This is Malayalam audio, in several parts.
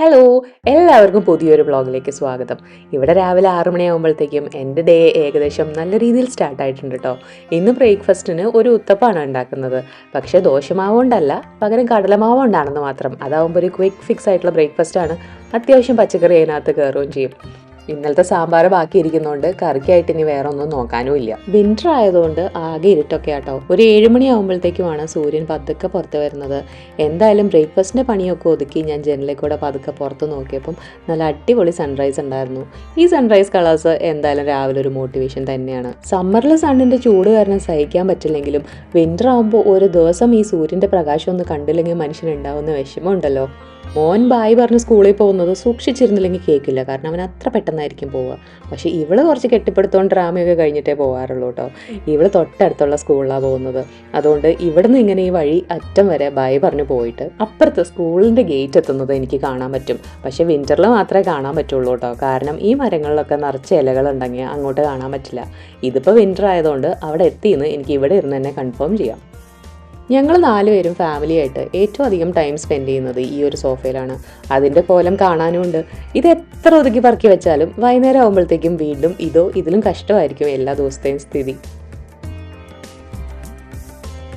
ഹലോ എല്ലാവർക്കും പുതിയൊരു ബ്ലോഗിലേക്ക് സ്വാഗതം. ഇവിടെ രാവിലെ ആറു മണിയാകുമ്പോഴത്തേക്കും എന്റെ ഡേ ഏകദേശം നല്ല രീതിയിൽ സ്റ്റാർട്ട് ആയിട്ടുണ്ട് കേട്ടോ ഇന്ന് ബ്രേക്ക്ഫാസ്റ്റിന് ഒരു ഉത്തപ്പാണ് ഉണ്ടാക്കുന്നത്. പക്ഷേ ദോശമാവ് കൊണ്ടല്ല പകരം കടലമാവ് കൊണ്ടാണെന്ന് മാത്രം. അതാവുമ്പോൾ ഒരു ക്വിക്ക് ഫിക്സ് ആയിട്ടുള്ള ബ്രേക്ക്ഫാസ്റ്റ് ആണ്. അത്യാവശ്യം പച്ചക്കറി അതിനകത്ത് കയറുകയും ചെയ്യും. ഇന്നലത്തെ സാമ്പാർ ബാക്കി ഇരിക്കുന്നതുകൊണ്ട് കറിക്കായിട്ട് ഇനി വേറെ ഒന്നും നോക്കാനും ഇല്ല വിന്റർ ആയതുകൊണ്ട് ആകെ ഇരുട്ടൊക്കെ ആട്ടോ. ഒരു ഏഴുമണി ആകുമ്പോഴത്തേക്കുമാണ് സൂര്യൻ പതുക്കെ പുറത്ത് വരുന്നത്. എന്തായാലും ബ്രേക്ക്ഫാസ്റ്റിന്റെ പണിയൊക്കെ ഒതുക്കി ഞാൻ ജനലിൽ കൂടെ പതുക്കെ പുറത്ത് നോക്കിയപ്പം നല്ല അടിപൊളി സൺറൈസ് ഉണ്ടായിരുന്നു. ഈ സൺറൈസ് കളേഴ്സ് എന്തായാലും രാവിലെ ഒരു മോട്ടിവേഷൻ തന്നെയാണ്. സമ്മറിൽ സണ്ണിന്റെ ചൂട് കാരണം സഹിക്കാൻ പറ്റില്ലെങ്കിലും വിന്റർ ആകുമ്പോൾ ഒരു ദിവസം ഈ സൂര്യന്റെ പ്രകാശം ഒന്ന് കണ്ടില്ലെങ്കിൽ മനുഷ്യനുണ്ടാവുന്ന വിഷമമുണ്ടല്ലോ. മോൻ ബായി പറഞ്ഞ് സ്കൂളിൽ പോകുന്നത് സൂക്ഷിച്ചിരുന്നില്ലെങ്കിൽ കേൾക്കില്ല കാരണം അവൻ അത്ര പെട്ടെന്നായിരിക്കും പോവുക. പക്ഷേ ഇവൾ കുറച്ച് കെട്ടിപ്പടുത്തോണ്ട് ഡ്രാമയൊക്കെ കഴിഞ്ഞിട്ടേ പോകാറുള്ളൂ കേട്ടോ. ഇവൾ തൊട്ടടുത്തുള്ള സ്കൂളിലാണ് പോകുന്നത്. അതുകൊണ്ട് ഇവിടുന്ന് ഇങ്ങനെ ഈ വഴി അറ്റം വരെ ബായി പറഞ്ഞു പോയിട്ട് അപ്പുറത്ത് സ്കൂളിന്റെ ഗേറ്റ് എത്തുന്നത് എനിക്ക് കാണാൻ പറ്റും. പക്ഷേ വിന്ററിൽ മാത്രമേ കാണാൻ പറ്റുള്ളൂ കേട്ടോ. കാരണം ഈ മരങ്ങളിലൊക്കെ നിറച്ച് ഇലകളുണ്ടെങ്കിൽ അങ്ങോട്ട് കാണാൻ പറ്റില്ല. ഇതിപ്പോൾ വിന്റർ ആയതുകൊണ്ട് അവിടെ എത്തിയെന്ന് എനിക്ക് ഇവിടെ ഇരുന്ന് തന്നെ കൺഫേം ചെയ്യാം. ഞങ്ങൾ നാലുപേരും ഫാമിലിയായിട്ട് ഏറ്റവും അധികം ടൈം സ്പെൻഡ് ചെയ്യുന്നത് ഈ ഒരു സോഫയിലാണ് അതിന്റെ കോലം കാണാനുമുണ്ട്. ഇത് എത്ര ഒതുക്കി പറക്കി വെച്ചാലും വൈകുന്നേരം ആകുമ്പോഴത്തേക്കും വീണ്ടും ഇതോ ഇതിലും കഷ്ടമായിരിക്കും എല്ലാ ദിവസത്തെയും സ്ഥിതി.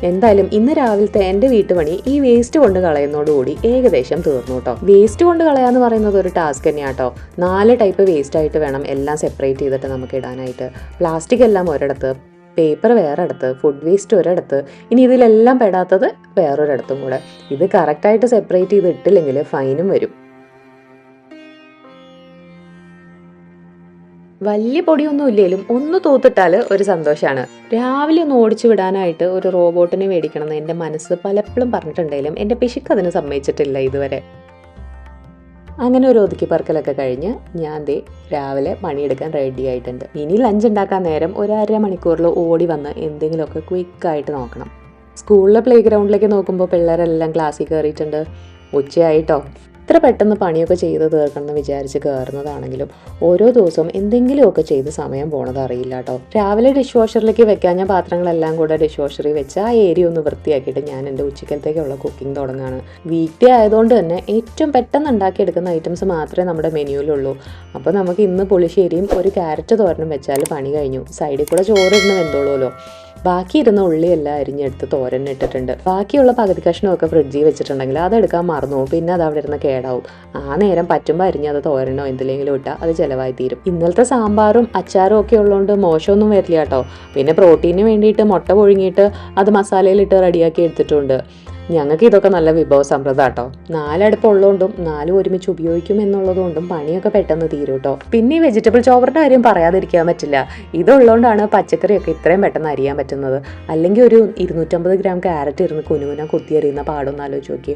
എന്തായാലും ഇന്ന് രാവിലത്തെ എന്റെ വീട്ടുപണി ഈ വേസ്റ്റ് കൊണ്ട് കളയുന്നതോടുകൂടി ഏകദേശം തീർന്നു കേട്ടോ. വേസ്റ്റ് കൊണ്ട് കളയാന്ന് പറയുന്നത് ഒരു ടാസ്ക് തന്നെയാണ് തന്നെയാട്ടോ നാല് ടൈപ്പ് വേസ്റ്റ് ആയിട്ട് വേണം എല്ലാം സെപ്പറേറ്റ് ചെയ്തിട്ട് നമുക്ക് ഇടാനായിട്ട്. പ്ലാസ്റ്റിക് എല്ലാം ഒരിടത്ത് പേപ്പർ വേറെ ഇടത്ത് ഫുഡ് വേസ്റ്റ് ഒരിടത്ത് ഇനി ഇതിലെല്ലാം പെടാത്തത് വേറൊരിടത്തും കൂടെ. ഇത് കറക്റ്റായിട്ട് സെപ്പറേറ്റ് ചെയ്ത് ഇട്ടില്ലെങ്കിൽ ഫൈനും വരും. വലിയ പൊടിയൊന്നും ഇല്ലേലും ഒന്ന് തൂത്തിട്ടാൽ ഒരു സന്തോഷമാണ് രാവിലെ ഒന്ന് ഓടിച്ചു വിടാനായിട്ട് ഒരു റോബോട്ടിനെ മേടിക്കണമെന്ന് എന്റെ മനസ്സ് പലപ്പോഴും പറഞ്ഞിട്ടുണ്ടെങ്കിലും എന്റെ പിശുക്ക് അതിന് സമ്മതിച്ചിട്ടില്ല ഇതുവരെ. അങ്ങനെ ഒരു ഒതുക്കി പറക്കലൊക്കെ കഴിഞ്ഞ് ഞാൻ ദേ രാവിലെ പണിയെടുക്കാൻ റെഡി ആയിട്ടുണ്ട്. ഇനി ലഞ്ച് ഉണ്ടാക്കാൻ നേരം ഒരു അര മണിക്കൂറിൽ ഓടി വന്ന് എന്തെങ്കിലുമൊക്കെ ക്വിക്കായിട്ട് നോക്കണം. സ്കൂളിലെ പ്ലേ ഗ്രൗണ്ടിലേക്ക് നോക്കുമ്പോൾ പിള്ളേരെല്ലാം ക്ലാസ്സിൽ കയറിയിട്ടുണ്ട് ഉച്ചയായിട്ടോ? ഇത്ര പെട്ടെന്ന് പണിയൊക്കെ ചെയ്ത് തീർക്കണമെന്ന് വിചാരിച്ച് കയറുന്നതാണെങ്കിലും ഓരോ ദിവസവും എന്തെങ്കിലുമൊക്കെ ചെയ്ത് സമയം പോണത് അറിയില്ല കേട്ടോ. രാവിലെ ഡിഷ് വാഷറിലേക്ക് വെക്കാൻ ഞാൻ പാത്രങ്ങളെല്ലാം കൂടെ ഡിഷ് വാഷറിൽ വെച്ച് ആ ഏരിയ ഒന്ന് വൃത്തിയാക്കിയിട്ട് ഞാൻ എന്റെ ഉച്ചക്കലത്തേക്കുള്ള കുക്കിംഗ് തുടങ്ങുകയാണ് വീക്ക് ആയതുകൊണ്ട് തന്നെ ഏറ്റവും പെട്ടെന്ന് ഉണ്ടാക്കിയെടുക്കുന്ന ഐറ്റംസ് മാത്രമേ നമ്മുടെ മെനുവിലുള്ളൂ അപ്പോൾ നമുക്ക് ഇന്ന് പുളിശ്ശേരിയും ഒരു ക്യാരറ്റ് തോരനും വെച്ചാൽ പണി കഴിഞ്ഞു. സൈഡിൽ കൂടെ ചോറിരുന്ന് വെന്തോളുമല്ലോ. ബാക്കി ഇരുന്ന ഉള്ളിയെല്ലാം അരിഞ്ഞെടുത്ത് തോരൻ ഇട്ടിട്ടുണ്ട്. ബാക്കിയുള്ള പകുതി കഷ്ണമൊക്കെ ഫ്രിഡ്ജിൽ വെച്ചിട്ടുണ്ടെങ്കിൽ അതെടുക്കാൻ മറന്നു പോകും. പിന്നെ അത് അവിടെ ഇരുന്ന് കേടാവും. ആ നേരം പറ്റുമ്പോൾ അരിഞ്ഞ് അത് തോരനോ എന്തിലെങ്കിലും ഇട്ടാൽ അത് ചിലവായി തീരും. ഇന്നലത്തെ സാമ്പാറും അച്ചാറും ഒക്കെ ഉള്ളതുകൊണ്ട് മോശമൊന്നും വരില്ല കേട്ടോ. പിന്നെ പ്രോട്ടീന് വേണ്ടിയിട്ട് മുട്ട പുഴുങ്ങിയിട്ട് അത് മസാലയിലിട്ട് റെഡിയാക്കി എടുത്തിട്ടുണ്ട്. ഞങ്ങൾക്ക് ഇതൊക്കെ നല്ല വിഭവ സമൃദ്ധ കേട്ടോ നാലടുപ്പ് ഉള്ളതുകൊണ്ടും നാലും ഒരുമിച്ച് ഉപയോഗിക്കും എന്നുള്ളതുകൊണ്ടും പണിയൊക്കെ പെട്ടെന്ന് തീരും കേട്ടോ പിന്നെ ഈ വെജിറ്റബിൾ ചോറിന്റെ കാര്യം പറയാതിരിക്കാൻ പറ്റില്ല. ഇതുള്ളതുകൊണ്ടാണ് പച്ചക്കറിയൊക്കെ ഇത്രയും പെട്ടെന്ന് അരിയാൻ പറ്റുന്നത്. അല്ലെങ്കിൽ ഒരു ഇരുന്നൂറ്റമ്പത് ഗ്രാം ക്യാരറ്റ് ഇരുന്ന് കുനുകുന കുത്തി എറിയുന്ന പാടൊന്ന് ആലോചിച്ച് നോക്കി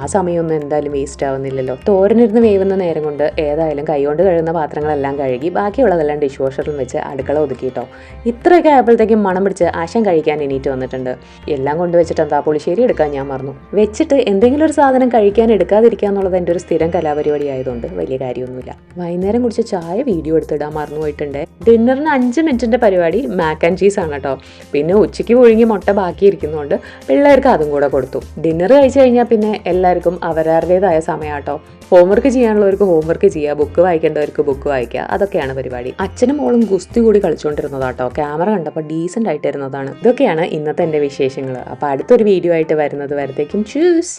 ആ സമയമൊന്നും എന്തായാലും വേസ്റ്റ് ആവുന്നില്ലല്ലോ. തോരനിരുന്ന് വേവുന്ന നേരം കൊണ്ട് ഏതായാലും കൈകൊണ്ട് കഴുകുന്ന പാത്രങ്ങളെല്ലാം കഴുകി ബാക്കിയുള്ളതെല്ലാം ഡിഷ് വാഷറിൽ വെച്ച് അടുക്കള ഒതുക്കിയിട്ടോ ഇത്രയൊക്കെ ആയപ്പോഴത്തേക്കും മണം പിടിച്ച് ആശം കഴിക്കാൻ എണീറ്റ് വന്നിട്ടുണ്ട്. എല്ലാം കൊണ്ടുവച്ചിട്ട് എന്താ പുളിശ്ശേരി എടുക്കാൻ ഞാൻ മറന്നു. വെച്ചിട്ട് എന്തെങ്കിലും ഒരു സാധനം കഴിക്കാൻ എടുക്കാതിരിക്കുക എന്നുള്ളത് എന്റെ ഒരു സ്ഥിരം കലാപരിപാടി ആയതുകൊണ്ട് വലിയ കാര്യമൊന്നുമില്ല. വൈകുന്നേരം കുടിച്ച് ചായ വീഡിയോ എടുത്തിടാൻ മറന്നു പോയിട്ടുണ്ട്. ഡിന്നറിന് അഞ്ച് മിനിറ്റിന്റെ പരിപാടി മാക്ക് ആൻഡ് ചീസ് ആണ് കേട്ടോ. പിന്നെ ഉച്ചയ്ക്ക് പുഴുങ്ങി മുട്ട ബാക്കിയിരിക്കുന്നതുകൊണ്ട് പിള്ളേർക്ക് അതും കൂടെ കൊടുത്തു. ഡിന്നർ കഴിച്ചു കഴിഞ്ഞാൽ പിന്നെ എല്ലാവർക്കും അവരവരുടേതായ സമയമാട്ടോ ഹോംവർക്ക് ചെയ്യാനുള്ളവർക്ക് ഹോംവർക്ക് ചെയ്യുക ബുക്ക് വായിക്കേണ്ടവർക്ക് ബുക്ക് വായിക്കുക അതൊക്കെയാണ് പരിപാടി. അച്ഛനും മോളും ഗുസ്തി കൂടി കളിച്ചുകൊണ്ടിരുന്നതാട്ടോ ക്യാമറ കണ്ടപ്പോൾ ഡീസന്റ് ആയിട്ടിരുന്നതാണ്. ഇതൊക്കെയാണ് ഇന്നത്തെ എന്റെ വിശേഷങ്ങൾ. അപ്പോൾ അടുത്തൊരു വീഡിയോ ആയിട്ട് വരുന്നത് വരത്തേക്കും ചൂസ്